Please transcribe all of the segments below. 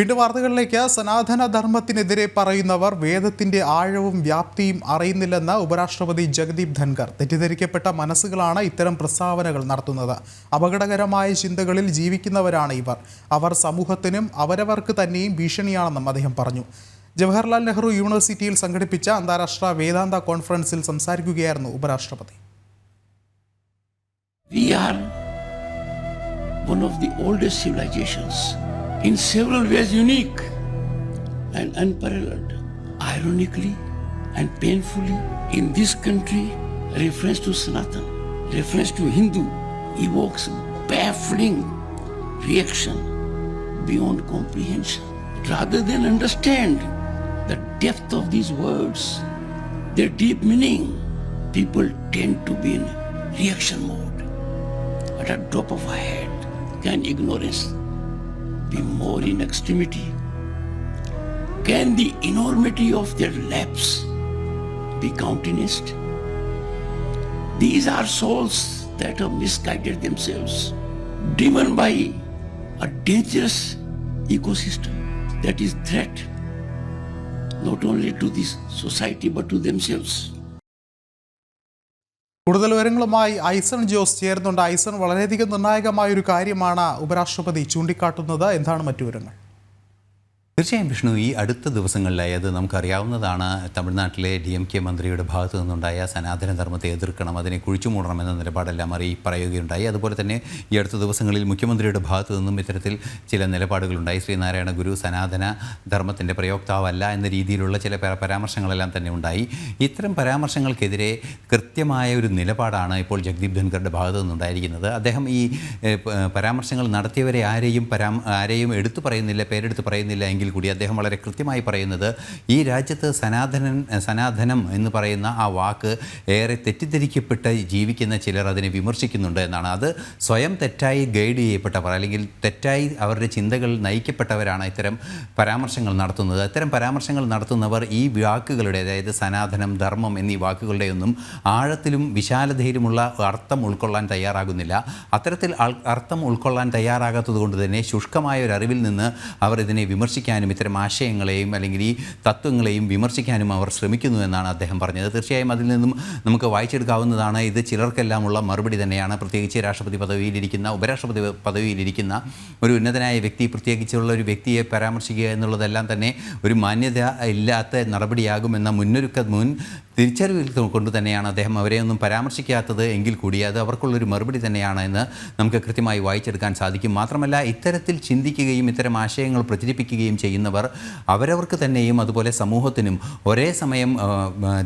വീണ്ടും വാർത്തകളിലേക്ക് സനാതന ധർമ്മത്തിനെതിരെ പറയുന്നവർ വേദത്തിന്റെ ആഴവും വ്യാപ്തിയും അറിയുന്നില്ലെന്ന് ഉപരാഷ്ട്രപതി ജഗദീപ് ധൻകർ തെറ്റിദ്ധരിക്കപ്പെട്ട മനസ്സുകളാണ് ഇത്തരം പ്രസ്താവനകൾ നടത്തുന്നത്. അപകടകരമായ ചിന്തകളിൽ ജീവിക്കുന്നവരാണ് ഇവർ. അവർ സമൂഹത്തിനും അവരവർക്ക് തന്നെയും ഭീഷണിയാണെന്നും അദ്ദേഹം പറഞ്ഞു. ജവഹർലാൽ നെഹ്റു യൂണിവേഴ്സിറ്റിയിൽ സംഘടിപ്പിച്ച അന്താരാഷ്ട്ര വേദാന്ത കോൺഫറൻസിൽ സംസാരിക്കുകയായിരുന്നു ഉപരാഷ്ട്രപതി. One of the oldest civilizations, in several ways unique and unparalleled. Ironically and painfully, in this country, reference to Sanatan, reference to Hindu, evokes baffling reaction beyond comprehension. Rather than understand the depth of these words, their deep meaning, people tend to be in reaction mode. At a drop of a hat, can ignorance be more in extremity? Can the enormity of their lapse be countenanced? These are souls that have misguided themselves, driven by a dangerous ecosystem that is threat not only to this society but to themselves. കൂടുതൽ വിവരങ്ങളുമായി ഐസൺ ജോസ് ചേർന്നുണ്ട് ഐസൺ വളരെയധികം നിർണായകമായ ഒരു കാര്യമാണ് ഉപരാഷ്ട്രപതി ചൂണ്ടിക്കാട്ടുന്നത്. എന്താണ് മറ്റു വിവരങ്ങൾ? തീർച്ചയായും വിഷ്ണു ഈ അടുത്ത ദിവസങ്ങളിലായി അത് നമുക്കറിയാവുന്നതാണ്. തമിഴ്നാട്ടിലെ ഡി എം കെ മന്ത്രിയുടെ ഭാഗത്തു നിന്നുണ്ടായ സനാതന ധർമ്മത്തെ എതിർക്കണം അതിനെ കുഴിച്ചുമൂടണമെന്ന നിലപാടെല്ലാം അറിയി പറയുകയുണ്ടായി. അതുപോലെ തന്നെ ഈ അടുത്ത ദിവസങ്ങളിൽ മുഖ്യമന്ത്രിയുടെ ഭാഗത്തു നിന്നും ഇത്തരത്തിൽ ചില നിലപാടുകളുണ്ടായി. ശ്രീനാരായണ ഗുരു സനാതന ധർമ്മത്തിന്റെ പ്രയോക്താവല്ല എന്ന രീതിയിലുള്ള ചില പര- പരാമർശങ്ങളെല്ലാം തന്നെ ഉണ്ടായി. ഇത്തരം പരാമർശങ്ങൾക്കെതിരെ കൃത്യമായ ഒരു നിലപാടാണ് ഇപ്പോൾ ജഗ്ദീപ് ധൻഖറുടെ ഭാഗത്തു നിന്നുണ്ടായിരിക്കുന്നത്. അദ്ദേഹം ഈ പരാമർശങ്ങൾ നടത്തിയവരെ ആരെയും പരാ ആരെയും എടുത്തു പറയുന്നില്ല പേരെടുത്ത് പറയുന്നില്ല എങ്കിൽ കൂടി അദ്ദേഹം വളരെ കൃത്യമായി പറയുന്നത് ഈ രാജ്യത്ത് സനാതനൻ സനാതനം എന്ന് പറയുന്ന ആ വാക്ക് ഏറെ തെറ്റിദ്ധരിക്കപ്പെട്ട് ജീവിക്കുന്ന ചിലർ അതിനെ വിമർശിക്കുന്നുണ്ട് എന്നാണ്. അത് സ്വയം തെറ്റായി ഗൈഡ് ചെയ്യപ്പെട്ടവർ അല്ലെങ്കിൽ തെറ്റായി അവരുടെ ചിന്തകൾ നയിക്കപ്പെട്ടവരാണ് ഇത്തരം പരാമർശങ്ങൾ നടത്തുന്നത്. അത്തരം പരാമർശങ്ങൾ നടത്തുന്നവർ ഈ വാക്കുകളുടെ അതായത് സനാതനം ധർമ്മം എന്നീ വാക്കുകളുടെ ഒന്നും ആഴത്തിലും വിശാലതയിലുമുള്ള അർത്ഥം ഉൾക്കൊള്ളാൻ തയ്യാറാകുന്നില്ല. അത്തരത്തിൽ അർത്ഥം ഉൾക്കൊള്ളാൻ തയ്യാറാകാത്തത് കൊണ്ട് തന്നെ ശുഷ്കമായ ഒരു അറിവിൽ നിന്ന് അവർ ഇതിനെ വിമർശിക്കാനും ഇത്തരം ആശയങ്ങളെയും അല്ലെങ്കിൽ ഈ തത്വങ്ങളെയും വിമർശിക്കാനും അവർ ശ്രമിക്കുന്നു എന്നാണ് അദ്ദേഹം പറഞ്ഞത്. തീർച്ചയായും അതിൽ നിന്നും നമുക്ക് വായിച്ചെടുക്കാവുന്നതാണ്. ഇത് ചിലർക്കെല്ലാമുള്ള മറുപടി തന്നെയാണ്. പ്രത്യേകിച്ച് രാഷ്ട്രപതി പദവിയിലിരിക്കുന്ന ഉപരാഷ്ട്രപതി പദവിയിലിരിക്കുന്ന ഒരു ഉന്നതനായ വ്യക്തി പ്രത്യേകിച്ചുള്ള ഒരു വ്യക്തിയെ പരാമർശിക്കുക എന്നുള്ളതെല്ലാം തന്നെ ഒരു മാന്യത ഇല്ലാത്ത നടപടിയാകുമെന്ന മുന്നൊരുക്ക മുൻ തിരിച്ചറിവിൽ കൊണ്ട് തന്നെയാണ് അദ്ദേഹം അവരെ ഒന്നും പരാമർശിക്കാത്തത് എങ്കിൽ കൂടി അത് അവർക്കുള്ളൊരു മറുപടി തന്നെയാണ് എന്ന് നമുക്ക് കൃത്യമായി വായിച്ചെടുക്കാൻ സാധിക്കും. മാത്രമല്ല ഇത്തരത്തിൽ ചിന്തിക്കുകയും ഇത്തരം ആശയങ്ങൾ പ്രചരിപ്പിക്കുകയും ചെയ്യുന്നവർ അവരവർക്ക് തന്നെയും അതുപോലെ സമൂഹത്തിനും ഒരേ സമയം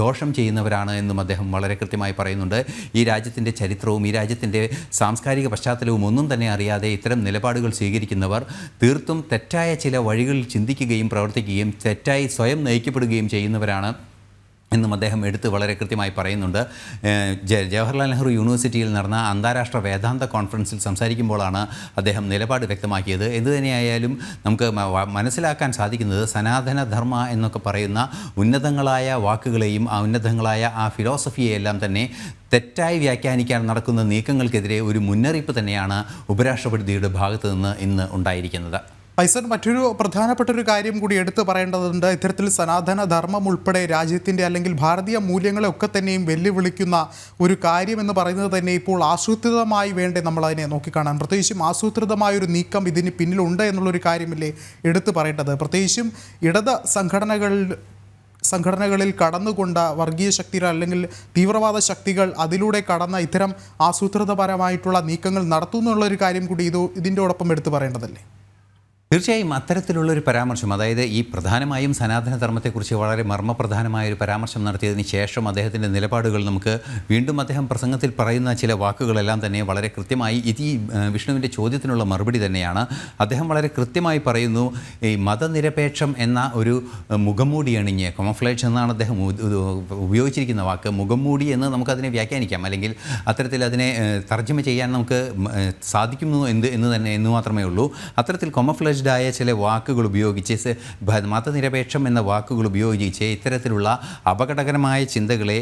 ദോഷം ചെയ്യുന്നവരാണ് എന്നും അദ്ദേഹം വളരെ കൃത്യമായി പറയുന്നുണ്ട്. ഈ രാജ്യത്തിന്റെ ചരിത്രവും ഈ രാജ്യത്തിന്റെ സാംസ്കാരിക പശ്ചാത്തലവും ഒന്നും തന്നെ അറിയാതെ ഇത്തരം നിലപാടുകൾ സ്വീകരിക്കുന്നവർ തീർത്തും തെറ്റായ ചില വഴികളിൽ ചിന്തിക്കുകയും പ്രവർത്തിക്കുകയും തെറ്റായി സ്വയം നയിക്കപ്പെടുകയും ചെയ്യുന്നവരാണ് എന്നും അദ്ദേഹം എടുത്ത് വളരെ കൃത്യമായി പറയുന്നുണ്ട്. ജവഹർലാൽ നെഹ്റു യൂണിവേഴ്സിറ്റിയിൽ നടന്ന അന്താരാഷ്ട്ര വേദാന്ത കോൺഫറൻസിൽ സംസാരിക്കുമ്പോഴാണ് അദ്ദേഹം നിലപാട് വ്യക്തമാക്കിയത്. എന്തുതന്നെയായാലും നമുക്ക് മനസ്സിലാക്കാൻ സാധിക്കുന്നത് സനാതന ധർമ്മ എന്നൊക്കെ പറയുന്ന ഉന്നതങ്ങളായ വാക്കുകളെയും ആ ഉന്നതങ്ങളായ ആ ഫിലോസഫിയെയെല്ലാം തന്നെ തെറ്റായി വ്യാഖ്യാനിക്കാൻ നടക്കുന്ന നീക്കങ്ങൾക്കെതിരെ ഒരു മുന്നറിയിപ്പ് തന്നെയാണ് ഉപരാഷ്ട്രപതിയുടെ ഭാഗത്തു നിന്ന് ഇന്ന് ഉണ്ടായിരിക്കുന്നത്. ഐസൺ മറ്റൊരു പ്രധാനപ്പെട്ട ഒരു കാര്യം കൂടി എടുത്തു പറയേണ്ടതുണ്ട്. ഇത്തരത്തിൽ സനാതന ധർമ്മം ഉൾപ്പെടെ രാജ്യത്തിന്റെ അല്ലെങ്കിൽ ഭാരതീയ മൂല്യങ്ങളെ ഒക്കെ തന്നെയും വെല്ലുവിളിക്കുന്ന ഒരു കാര്യം എന്ന് പറയുന്നത് തന്നെ ഇപ്പോൾ ആസൂത്രിതമായി വേണ്ടേ നമ്മൾ അതിനെ നോക്കിക്കാണാൻ. പ്രത്യേകിച്ചും ആസൂത്രിതമായ ഒരു നീക്കം ഇതിന് പിന്നിലുണ്ട് എന്നുള്ളൊരു കാര്യമില്ലേ എടുത്തു പറയേണ്ടത്. പ്രത്യേകിച്ചും ഇടത് സംഘടനകൾ സംഘടനകളിൽ കടന്നുകൊണ്ട വർഗീയ ശക്തികൾ അല്ലെങ്കിൽ തീവ്രവാദ ശക്തികൾ അതിലൂടെ കടന്ന ഇത്തരം ആസൂത്രിതപരമായിട്ടുള്ള നീക്കങ്ങൾ നടത്തുന്നുള്ളൊരു കാര്യം കൂടി ഇത് ഇതിന്റെ ഒപ്പം എടുത്തു പറയേണ്ടതല്ലേ? തീർച്ചയായും അത്തരത്തിലുള്ളൊരു പരാമർശം അതായത് ഈ പ്രധാനമായും സനാതന ധർമ്മത്തെക്കുറിച്ച് വളരെ മർമ്മപ്രധാനമായ ഒരു പരാമർശം നടത്തിയതിന് ശേഷം അദ്ദേഹത്തിന്റെ നിലപാടുകൾ നമുക്ക് വീണ്ടും അദ്ദേഹം പ്രസംഗത്തിൽ പറയുന്ന ചില വാക്കുകളെല്ലാം തന്നെ വളരെ കൃത്യമായി ഇത് ഈ വിഷ്ണുവിന്റെ ചോദ്യത്തിനുള്ള മറുപടി തന്നെയാണ്. അദ്ദേഹം വളരെ കൃത്യമായി പറയുന്നു ഈ മതനിരപേക്ഷം എന്ന ഒരു മുഖംമൂടി അണിഞ്ഞ് കോമഫ്ലേഷ് എന്നാണ് അദ്ദേഹം ഉപയോഗിച്ചിരിക്കുന്ന വാക്ക് മുഖംമൂടി എന്ന് നമുക്കതിനെ വ്യാഖ്യാനിക്കാം. അല്ലെങ്കിൽ അത്തരത്തിൽ അതിനെ തർജമ ചെയ്യാൻ നമുക്ക് സാധിക്കുന്നു എന്ത് എന്ന് തന്നെ എന്ന് മാത്രമേ ഉള്ളൂ. അത്തരത്തിൽ കൊമഫ്ലേഷ് ആയ ചില വാക്കുകൾ ഉപയോഗിച്ച് മതനിരപേക്ഷം എന്ന വാക്കുകൾ ഉപയോഗിച്ച് ഇത്തരത്തിലുള്ള അപകടകരമായ ചിന്തകളെ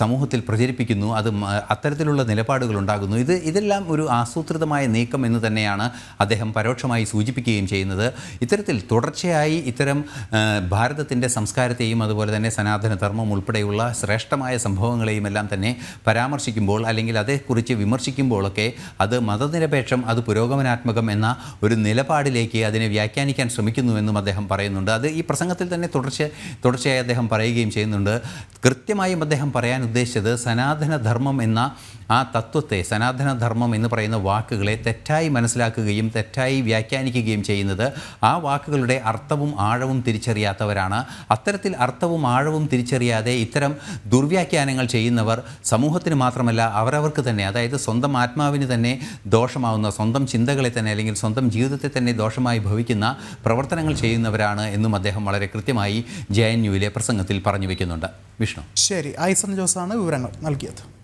സമൂഹത്തിൽ പ്രചരിപ്പിക്കുന്നു. അത് അത്തരത്തിലുള്ള നിലപാടുകൾ ഉണ്ടാകുന്നു. ഇത് ഇതെല്ലാം ഒരു ആസൂത്രിതമായ നീക്കം എന്ന് തന്നെയാണ് അദ്ദേഹം പരോക്ഷമായി സൂചിപ്പിക്കുകയും ചെയ്യുന്നത്. ഇത്തരത്തിൽ തുടർച്ചയായി ഇത്തരം ഭാരതത്തിന്റെ സംസ്കാരത്തെയും അതുപോലെ തന്നെ സനാതന ധർമ്മം ഉൾപ്പെടെയുള്ള ശ്രേഷ്ഠമായ സംഭവങ്ങളെയും എല്ലാം തന്നെ പരാമർശിക്കുമ്പോൾ അല്ലെങ്കിൽ അതേക്കുറിച്ച് വിമർശിക്കുമ്പോഴൊക്കെ അത് മതനിരപേക്ഷം അത് പുരോഗമനാത്മകം എന്ന ഒരു നിലപാടിലേക്ക് അതിനെ വ്യാഖ്യാനിക്കാൻ ശ്രമിക്കുന്നുവെന്നും അദ്ദേഹം പറയുന്നുണ്ട്. അത് ഈ പ്രസംഗത്തിൽ തന്നെ തുടർച്ച തുടർച്ചയായി അദ്ദേഹം പറയുകയും ചെയ്യുന്നുണ്ട്. കൃത്യമായും അദ്ദേഹം പറയാൻ ഉദ്ദേശിച്ചത് സനാതനധർമ്മം എന്ന ആ തത്വത്തെ സനാതന ധർമ്മം എന്ന് പറയുന്ന വാക്കുകളെ തെറ്റായി മനസ്സിലാക്കുകയും തെറ്റായി വ്യാഖ്യാനിക്കുകയും ചെയ്യുന്നത് ആ വാക്കുകളുടെ അർത്ഥവും ആഴവും തിരിച്ചറിയാത്തവരാണ്. അത്തരത്തിൽ അർത്ഥവും ആഴവും തിരിച്ചറിയാതെ ഇത്തരം ദുർവ്യാഖ്യാനങ്ങൾ ചെയ്യുന്നവർ സമൂഹത്തിന് മാത്രമല്ല അവരവർക്ക് തന്നെ അതായത് സ്വന്തം ആത്മാവിന് തന്നെ ദോഷമാവുന്ന സ്വന്തം ചിന്തകളെ തന്നെ അല്ലെങ്കിൽ സ്വന്തം ജീവിതത്തെ തന്നെ ദോഷമായി ഭവിക്കുന്ന പ്രവർത്തനങ്ങൾ ചെയ്യുന്നവരാണ് എന്നും അദ്ദേഹം വളരെ കൃത്യമായി ജെ എൻ യുവിലെ പ്രസംഗത്തിൽ പറഞ്ഞു വയ്ക്കുന്നുണ്ട് വിഷ്ണു. ശരി ഐസൺ ജോസാണ് വിവരങ്ങൾ നൽകിയത്.